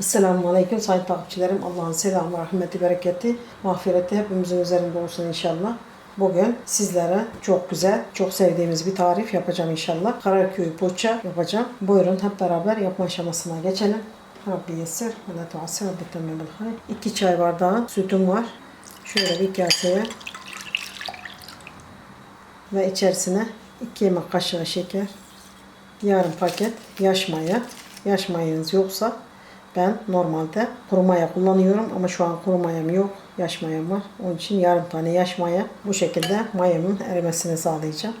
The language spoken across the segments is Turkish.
Esselamu Aleyküm sayın takipçilerim. Allah'ın selamı, rahmeti, bereketi, mağfireti hepimizin üzerinde olsun inşallah. Bugün sizlere çok güzel, çok sevdiğimiz bir tarif yapacağım inşallah. Karaköy poğaça yapacağım. Buyurun hep beraber yapma aşamasına geçelim. Rabbi yessir ve la tuassir Rabbi temmimul hayr. 2 çay bardağı sütüm var. Şöyle bir kaseye ve içerisine 2 yemek kaşığı şeker, yarım paket yaş maya. Yaş mayanız yoksa ben normalde kuru maya kullanıyorum ama şu an kuru mayam yok. Yaş mayam var. Onun için yarım tane yaş maya bu şekilde mayamın erimesini sağlayacağım.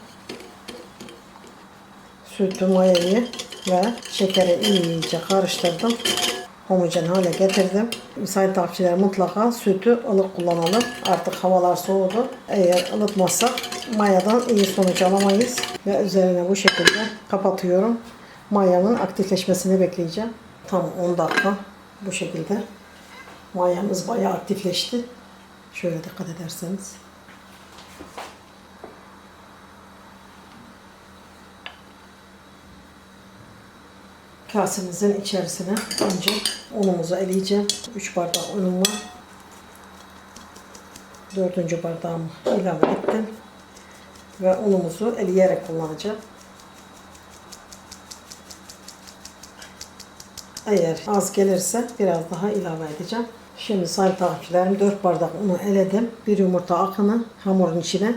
Sütü, mayayı ve şekeri iyice karıştırdım. Homojen hale getirdim. Sayın takipçiler mutlaka sütü ılık kullanalım. Artık havalar soğudu. Eğer ılıtmazsak mayadan iyi sonuç alamayız. Ve üzerine bu şekilde kapatıyorum. Mayanın aktifleşmesini bekleyeceğim. Tam 10 dakika bu şekilde. Mayamız bayağı aktifleşti. Şöyle dikkat ederseniz. Kasemizin içerisine önce unumuzu eleyeceğim. 3 bardak unum var. Dördüncü bardağımı ilave ettim. Ve unumuzu eleyerek kullanacağım. Eğer az gelirse biraz daha ilave edeceğim. Şimdi sayın takipçilerim 4 bardak unu eledim. Bir yumurta akını hamurun içine.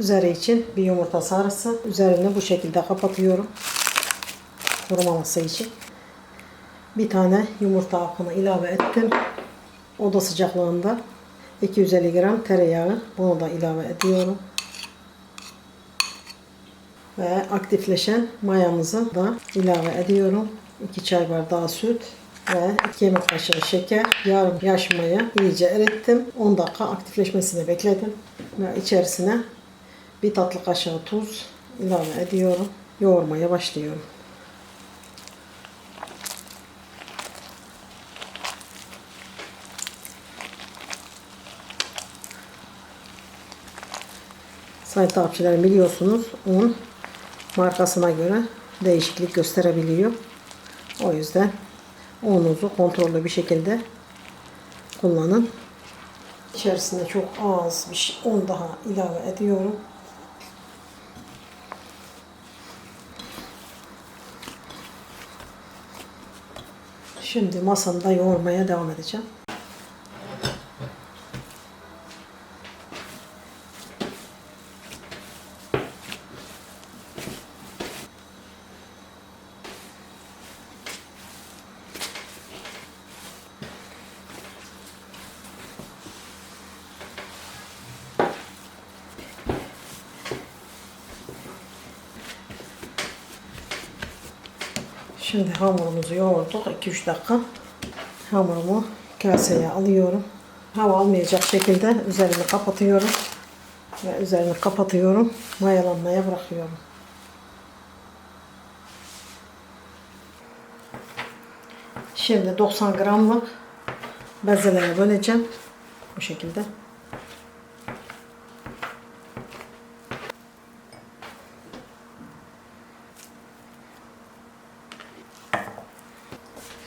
Üzeri için bir yumurta sarısı. Üzerini bu şekilde kapatıyorum. Kurumaması için. Bir tane yumurta akını ilave ettim. Oda sıcaklığında 250 gram tereyağı. Bunu da ilave ediyorum. Ve aktifleşen mayamızı da ilave ediyorum. 2 çay bardağı süt ve 2 yemek kaşığı şeker, yarım yaş maya iyice erittim. 10 dakika aktifleşmesini bekledim. Ve içerisine bir tatlı kaşığı tuz ilave ediyorum. Yoğurmaya başlıyorum. Sayın takipçilerim biliyorsunuz un markasına göre değişiklik gösterebiliyor. O yüzden ununuzu kontrollü bir şekilde kullanın. İçerisine çok az bir şey- un daha ilave ediyorum. Şimdi masamda yoğurmaya devam edeceğim. Şimdi hamurumuzu yoğurduk. 2-3 dakika. Hamurumu kaseye alıyorum. Hava almayacak şekilde üzerini kapatıyorum. Ve üzerini kapatıyorum. Mayalanmaya bırakıyorum. Şimdi 90 gramlık bezelere böleceğim. Bu şekilde.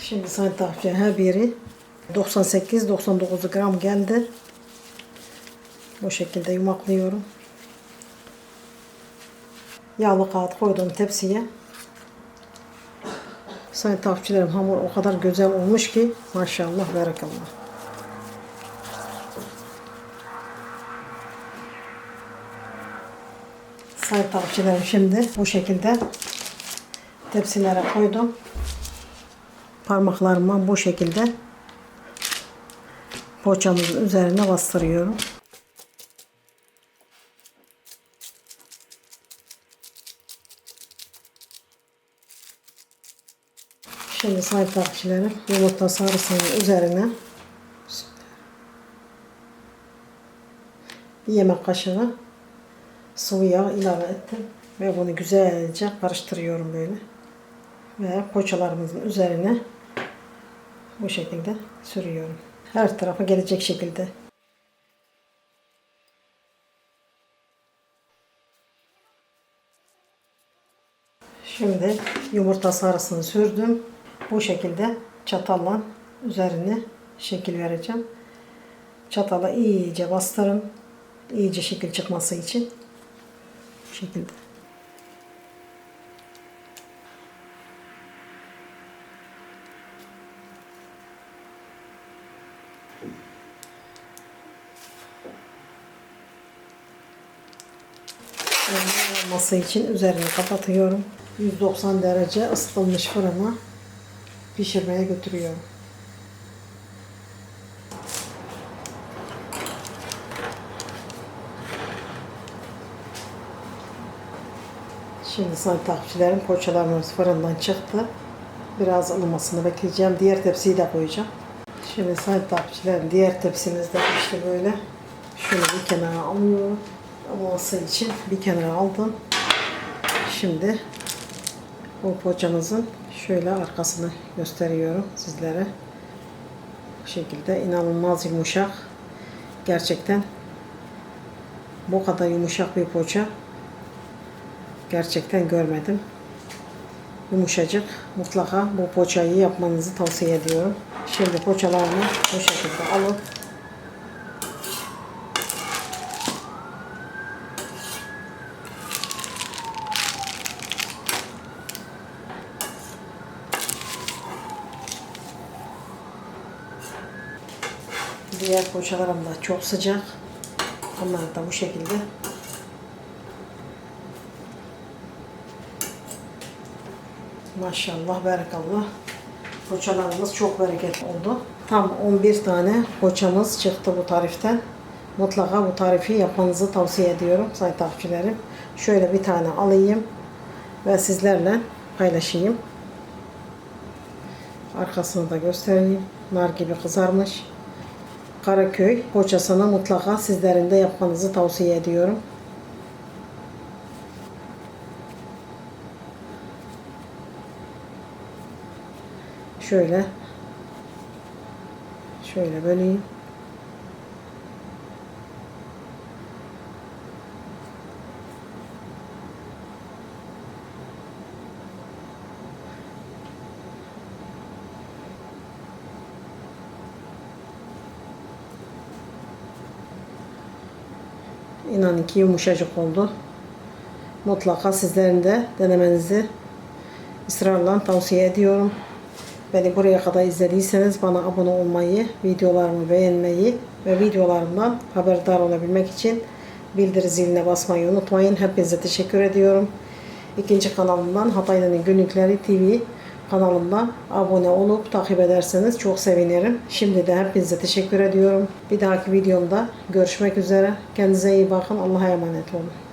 Şimdi sayın takipçiler her biri 98-99 gram geldi. Bu şekilde yumaklıyorum. Yağlı kağıt koydum tepsiye. Sayın takipçilerim hamur o kadar güzel olmuş ki maşallah barakallah. Sayın takipçilerim şimdi bu şekilde tepsilere koydum parmaklarıma bu şekilde poğaçamızın üzerine bastırıyorum. Şimdi sayın takipçilerim yumurta sarısının üzerine bir yemek kaşığı sıvı yağ ilave ettim ve bunu güzelce karıştırıyorum böyle ve poğaçalarımızın üzerine bu şekilde sürüyorum. Her tarafa gelecek şekilde. Şimdi yumurta sarısını sürdüm. Bu şekilde çatalla üzerine şekil vereceğim. Çatala iyice bastırın. İyice şekil çıkması için. Bu şekilde. Olması için üzerini kapatıyorum. 190 derece ısıtılmış fırına pişirmeye götürüyorum. Şimdi sayın takipçilerim poğaçalarımız fırından çıktı. Biraz ılımasını bekleyeceğim. Diğer tepsiyi de koyacağım. Şimdi sayın takipçilerim diğer tepsimiz de işte böyle. Şunu bir kenara alıyorum. Olması için bir kenara aldım. Şimdi bu poğaçamızın şöyle arkasını gösteriyorum sizlere. Bu şekilde inanılmaz yumuşak. Gerçekten bu kadar yumuşak bir poğaça gerçekten görmedim. Yumuşacık. Mutlaka bu poğaçayı yapmanızı tavsiye ediyorum. Şimdi poğaçalarımı bu şekilde alıp Diğer poğaçalarım da çok sıcak. Onlar da bu şekilde. Maşallah, berekallah. Poğaçalarımız çok bereketli oldu. Tam 11 tane poğaçamız çıktı bu tariften. Mutlaka bu tarifi yapmanızı tavsiye ediyorum sayın takipçilerim. Şöyle bir tane alayım ve sizlerle paylaşayım. Arkasını da göstereyim. Nar gibi kızarmış. Karaköy poğaçasını mutlaka sizlerin de yapmanızı tavsiye ediyorum. Şöyle şöyle böleyim. İnanın ki yumuşacık oldu. Mutlaka sizlerin de denemenizi ısrarla tavsiye ediyorum. Beni buraya kadar izlediyseniz bana abone olmayı, videolarımı beğenmeyi ve videolarımdan haberdar olabilmek için bildiri ziline basmayı unutmayın. Hepinize teşekkür ediyorum. İkinci kanalımdan Hataylı'nın Günlükleri TV kanalımdan abone olup takip ederseniz çok sevinirim. Şimdi de hepinize teşekkür ediyorum. Bir dahaki videomda görüşmek üzere. Kendinize iyi bakın. Allah'a emanet olun.